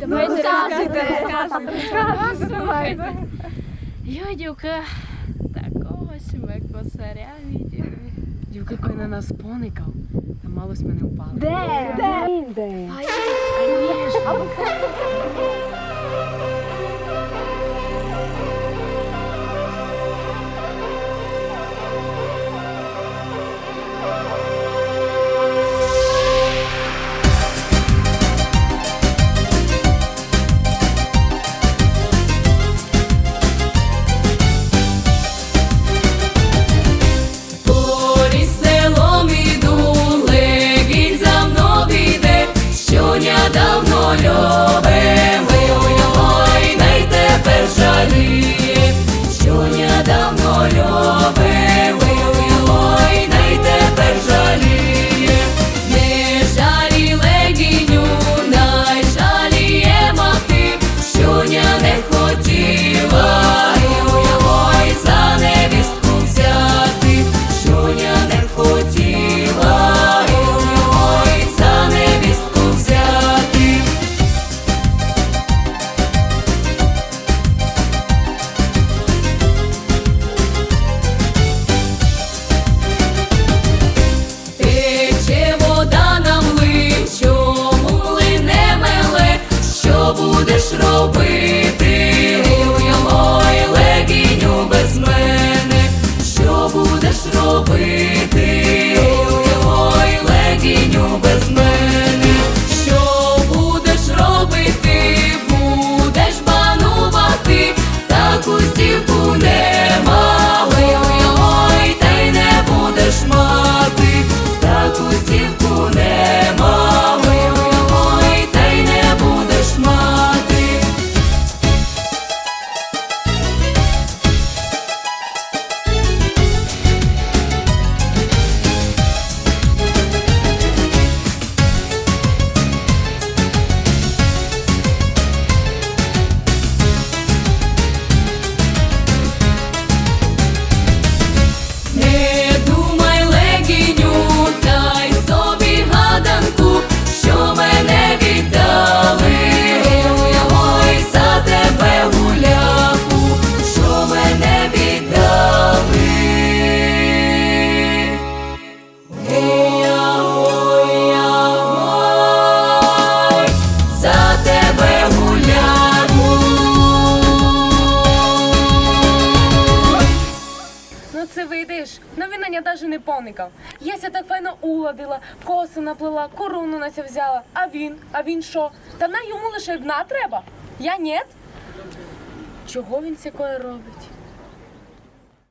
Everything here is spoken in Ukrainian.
розказуйте. Я дівка такого себе косаря відділа. Дівка, коли на нас поникав, та малось мене впало. Де? Де? Де? А ніж. він на нее даже не поникав. Єся так файно уладила, коси наплела, корону на ся взяла. А він, а він що? Та на йому лише одна треба. Я ні. Чого він сякоє робить?